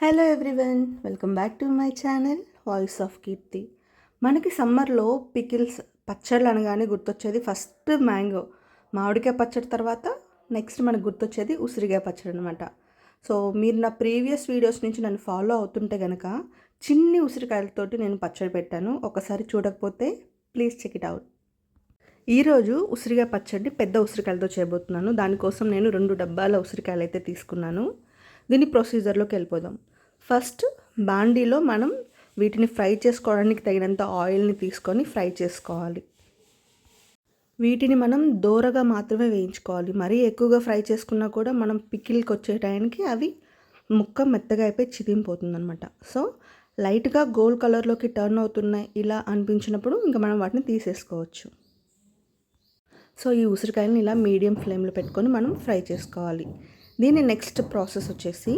Hello everyone welcome back to my channel voice of Keerthi మనకి సమ్మర్లో pickles పచ్చళ్ళు అనగానే గుర్తొచ్చేది ఫస్ట్ మ్యాంగో మామిడికాయ పచ్చడి తర్వాత నెక్స్ట్ మనకు గుర్తొచ్చేది ఉసిరికాయ పచ్చడి అనమాట సో మీరు నా ప్రీవియస్ వీడియోస్ నుంచి నన్ను ఫాలో అవుతుంటే కనుక చిన్ని ఉసిరికాయలతోటి నేను పచ్చడి పెట్టాను. ఒకసారి చూడకపోతే ప్లీజ్ చెక్ ఇట్ అవుట్ ఈరోజు ఉసిరికాయ పచ్చడి పెద్ద ఉసిరికాయలతో చేయబోతున్నాను. దానికోసం నేను రెండు డబ్బాల ఉసిరికాయలు అయితే తీసుకున్నాను. దీని ప్రొసీజర్లోకి వెళ్ళిపోదాం. ఫస్ట్ బాండీలో మనం వీటిని ఫ్రై చేసుకోవడానికి తగినంత ఆయిల్ని తీసుకొని ఫ్రై చేసుకోవాలి. వీటిని మనం దోరగా మాత్రమే వేయించుకోవాలి. మరీ ఎక్కువగా ఫ్రై చేసుకున్నా కూడా మనం పికిల్కి వచ్చే టైంకి అవి ముక్క మెత్తగా అయిపోయి చిదింపోతుందనమాట సో లైట్గా గోల్డ్ కలర్లోకి టర్న్ అవుతున్నాయి ఇలా అనిపించినప్పుడు ఇంకా మనం వాటిని తీసేసుకోవచ్చు. సో ఈ ఉసిరికాయలను ఇలా మీడియం ఫ్లేమ్లో పెట్టుకొని మనం ఫ్రై చేసుకోవాలి. దీని నెక్స్ట్ ప్రాసెస్ వచ్చేసి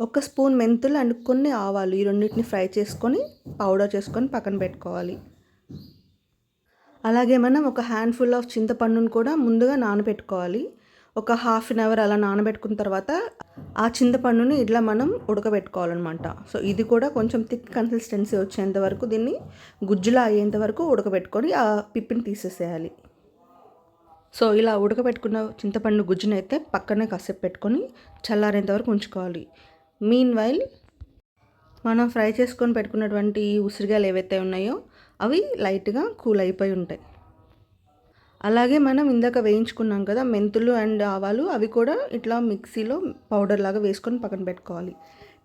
ఒక స్పూన్ మెంతులు అండ్ కొన్ని ఆవాలు ఈ రెండింటిని ఫ్రై చేసుకొని పౌడర్ చేసుకొని పక్కన పెట్టుకోవాలి. అలాగే మనం ఒక హ్యాండ్ఫుల్ ఆఫ్ చింతపండును కూడా ముందుగా నానబెట్టుకోవాలి. ఒక హాఫ్ అన్ అవర్ అలా నానబెట్టుకున్న తర్వాత ఆ చింతపండుని ఇట్లా మనం ఉడకబెట్టుకోవాలన్నమాట. సో ఇది కూడా కొంచెం థిక్ కన్సిస్టెన్సీ వచ్చేంత వరకు దీన్ని గుజ్జులా అయ్యేంత వరకు ఉడకబెట్టుకొని ఆ పిప్పిని తీసేసేయాలి. సో ఇలా ఉడకబెట్టుకున్న చింతపండు గుజ్జునైతే పక్కనే కాసేపు పెట్టుకొని చల్లారేంత వరకు ఉంచుకోవాలి. మీన్ వైల్ మనం ఫ్రై చేసుకొని పెట్టుకున్నటువంటి ఉసిరిగాయలు ఏవైతే ఉన్నాయో అవి లైట్గా కూల్ అయిపోయి ఉంటాయి. అలాగే మనం ఇందాక వేయించుకున్నాం కదా మెంతులు అండ్ ఆవాలు అవి కూడా ఇట్లా మిక్సీలో పౌడర్ లాగా వేసుకొని పక్కన పెట్టుకోవాలి.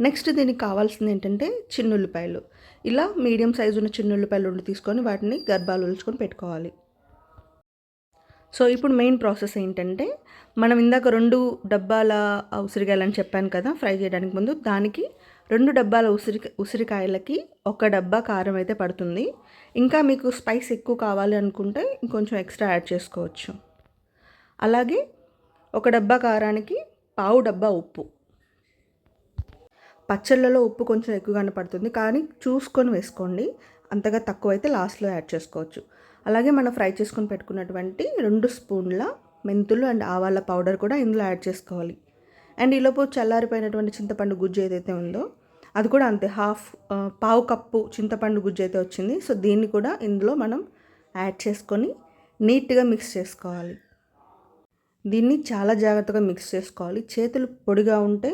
నెక్స్ట్ దీనికి కావాల్సింది ఏంటంటే చిన్నుల్లిపాయలు. ఇలా మీడియం సైజు ఉన్న చిన్నుల్లిపాయలు ఉండి తీసుకొని వాటిని గర్భాలు ఉల్చుకొని పెట్టుకోవాలి. సో ఇప్పుడు మెయిన్ ప్రాసెస్ ఏంటంటే మనం ఇందాక రెండు డబ్బాల ఉసిరికాయలని చెప్పాను కదా ఫ్రై చేయడానికి ముందు దానికి రెండు డబ్బాల ఉసిరి ఉసిరికాయలకి ఒక డబ్బా కారం అయితే పడుతుంది. ఇంకా మీకు స్పైస్ ఎక్కువ కావాలి అనుకుంటే ఇంకొంచెం ఎక్స్ట్రా యాడ్ చేసుకోవచ్చు. అలాగే ఒక డబ్బా కారానికి పావు డబ్బా ఉప్పు. పచ్చళ్ళలో ఉప్పు కొంచెం ఎక్కువగానే పడుతుంది కానీ చూసుకొని వేసుకోండి. అంతగా తక్కువ అయితే లాస్ట్లో యాడ్ చేసుకోవచ్చు. అలాగే మనం ఫ్రై చేసుకొని పెట్టుకున్నటువంటి రెండు స్పూన్ల మెంతులు అండ్ ఆవాల పౌడర్ కూడా ఇందులో యాడ్ చేసుకోవాలి. అండ్ ఈలోపు చల్లారిపోయినటువంటి చింతపండు గుజ్జు ఏదైతే ఉందో అది కూడా అంతే హాఫ్ పావు కప్పు చింతపండు గుజ్జు అయితే వచ్చింది. సో దీన్ని కూడా ఇందులో మనం యాడ్ చేసుకొని నీట్గా మిక్స్ చేసుకోవాలి. దీన్ని చాలా జాగ్రత్తగా మిక్స్ చేసుకోవాలి. చేతులు పొడిగా ఉంటే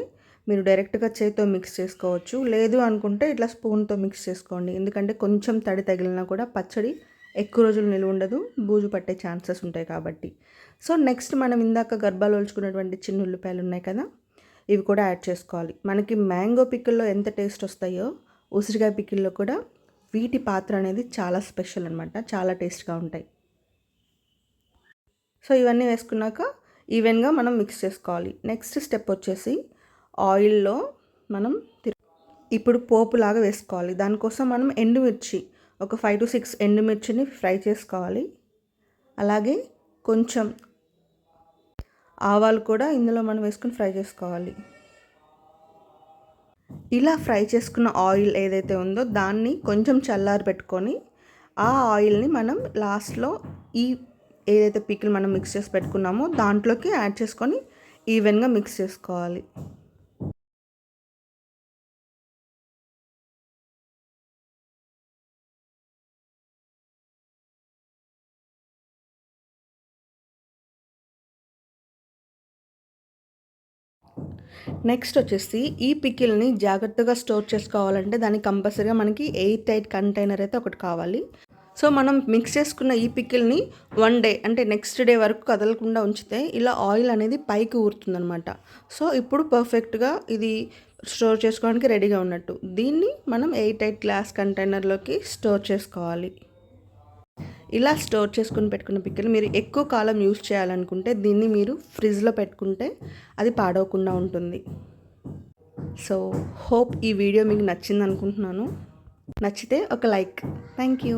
మీరు డైరెక్ట్గా చేతితో మిక్స్ చేసుకోవచ్చు. లేదు అనుకుంటే ఇట్లా స్పూన్తో మిక్స్ చేసుకోండి. ఎందుకంటే కొంచెం తడి తగిలినా కూడా పచ్చడి ఎక్కువ రోజులు నిలువ ఉండదు బూజు పట్టే ఛాన్సెస్ ఉంటాయి కాబట్టి. సో నెక్స్ట్ మనం ఇందాక గర్భాలు ఒలుచుకున్నటువంటి చిన్న ఉల్లిపాయలు ఉన్నాయి కదా ఇవి కూడా యాడ్ చేసుకోవాలి. మనకి మ్యాంగో పిక్కుల్లో ఎంత టేస్ట్ వస్తాయో ఉసిరికాయ పిక్కిల్లో కూడా వీటి పాత్ర అనేది చాలా స్పెషల్ అనమాట చాలా టేస్ట్గా ఉంటాయి. సో ఇవన్నీ వేసుకున్నాక ఈవెన్గా మనం మిక్స్ చేసుకోవాలి. నెక్స్ట్ స్టెప్ వచ్చేసి ఆయిల్లో మనం ఇప్పుడు పోపులాగా వేసుకోవాలి. దానికోసం మనం ఎండుమిర్చి ఒక ఫైవ్ టు సిక్స్ ఎండుమిర్చిని ఫ్రై చేసుకోవాలి. అలాగే కొంచెం ఆవాలు కూడా ఇందులో మనం వేసుకుని ఫ్రై చేసుకోవాలి. ఇలా ఫ్రై చేసుకున్న ఆయిల్ ఏదైతే ఉందో దాన్ని కొంచెం చల్లారి పెట్టుకొని ఆ ఆయిల్ని మనం లాస్ట్లో ఈ ఏదైతే పికిల్ మనం మిక్స్ చేసి పెట్టుకున్నామో దాంట్లోకి యాడ్ చేసుకొని ఈవెన్గా మిక్స్ చేసుకోవాలి. నెక్స్ట్ వచ్చేసి ఈ పికిల్ని జాగ్రత్తగా స్టోర్ చేసుకోవాలంటే దానికి కంపల్సరీగా మనకి ఎయిట్ టైట్ కంటైనర్ అయితే ఒకటి కావాలి. సో మనం మిక్స్ చేసుకున్న ఈ పికిల్ని వన్ డే అంటే నెక్స్ట్ డే వరకు కదలకుండా ఉంచితే ఇలా ఆయిల్ అనేది పైకి ఊరుతుందనమాట సో ఇప్పుడు పర్ఫెక్ట్గా ఇది స్టోర్ చేసుకోవడానికి రెడీగా ఉన్నట్టు. దీన్ని మనం ఎయిట్ ఎయిట్ గ్లాస్ కంటైనర్లోకి స్టోర్ చేసుకోవాలి. ఇలా స్టోర్ చేసుకుని పెట్టుకున్న పిక్కలు మీరు ఎక్కువ కాలం యూజ్ చేయాలనుకుంటే దీన్ని మీరు ఫ్రిడ్జ్లో పెట్టుకుంటే అది పాడవకుండా ఉంటుంది. సో హోప్ ఈ వీడియో మీకు నచ్చింది అనుకుంటున్నాను నచ్చితే ఒక లైక్. Thank you.